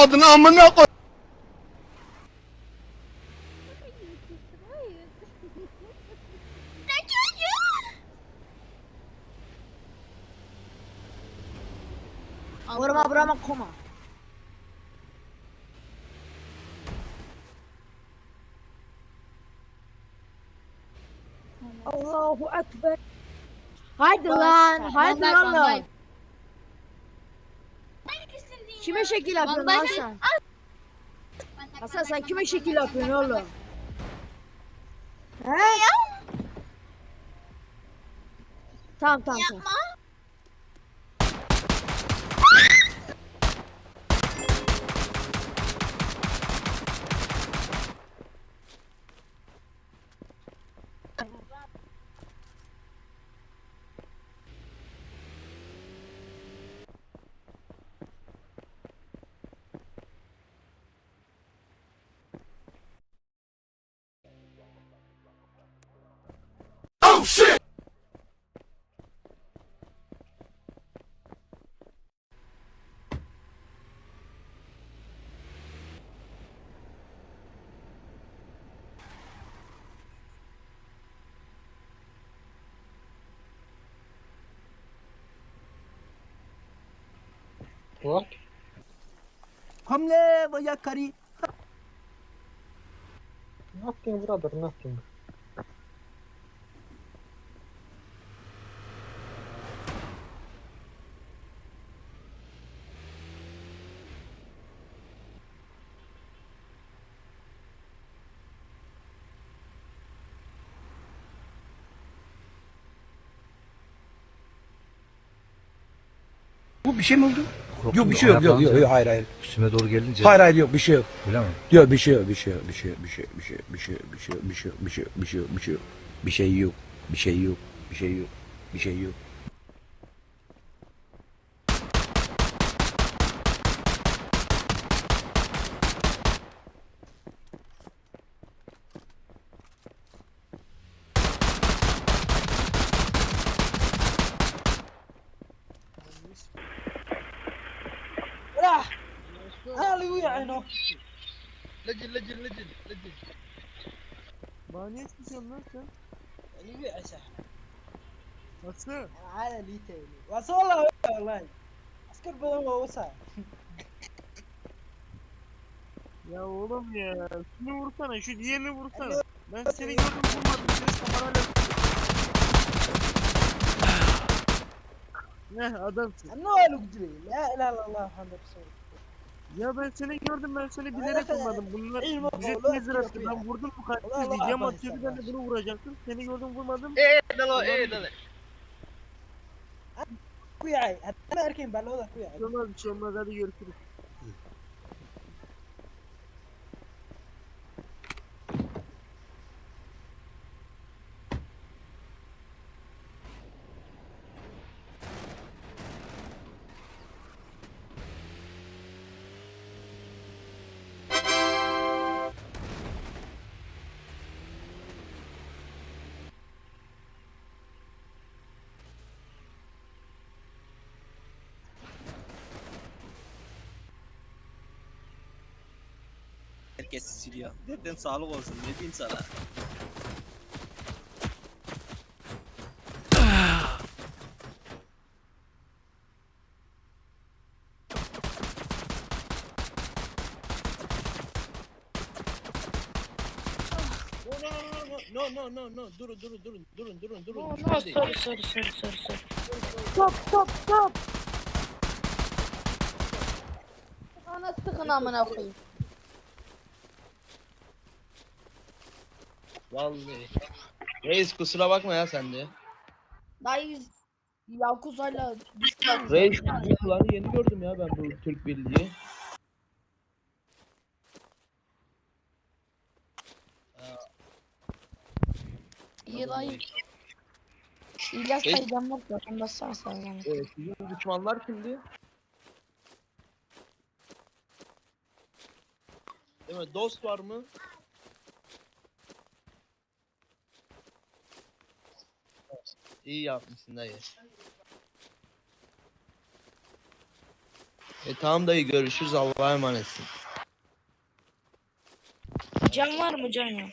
damadın amına koy. Vurma vurma koma. Allahu Ekber. Haydi lan, haydi lan. Kime şekil yapıyorsun Bandaj- Hasan? Hasan sen kime şekil yapıyorsun oğlum? He? Tamam tamam tamam. Oh shit! What? हमले वया करी Nothing, brother, nothing. Bu bir şey mi oldu? Yok bir şey yok yok yok yok, hayır hayır. Üstüme doğru gelince Hayır hayır yok bir şey yok. öyle mi? Yok bir şey yok bir şey yok bir şey yok bir şey yok bir şey yok bir şey yok bir şey yok bir şey yok bir şey yok bir şey yok bir şey yok bir şey yok bir şey yok bir şey yok bir şey yok. راح هالي ويا عينه لجل لجل لجل لجل ما نيت مسمته اللي ويا عشان وصل على لي تاني وصل والله والله اسكت بدل وصل Ya oğlum ya. Şunu vursana, şu diğerini vursana. Ben seni gördüm bu maçı. Kamerayla Heh adamsın. Ne oğlum dileği? La ilahe illallah Muhammed Ya ben seni gördüm ben seni bilerek vurmadım. Bunlar ücretsiz zırhçı. Ben vurdum bu kadar. Diyeceğim atıyor bir tane bunu vuracaktım. Seni gördüm vurmadım. Eee dalo eee dalo. Kuyay. Hatta erkeğim ben o da kuyay. Şey olmaz bir şey olmaz hadi görüşürüz. Herkes siliyor. Dedin sağlık olsun. Ne diyeyim sana? No no no no durun durun durun durun durun durun. No, no, sorry, sorry, sorry, sorry, sorry. Stop stop stop. Ana sıkın amına koyayım. Vallahi. Reis kusura bakma ya sen de. Dayı Yakuza'yla düşman. Reis klanı yeni gördüm ya ben bu Türk Birliği. İyi dayı. İlyas Reis- dayıdan var ya. Ondan sağ sağ yani. Evet, sizin düşmanlar kimdi? Değil mi? Dost var mı? İyi yapmışsın dayı. E tamam dayı görüşürüz Allah'a emanetsin. Can var mı can?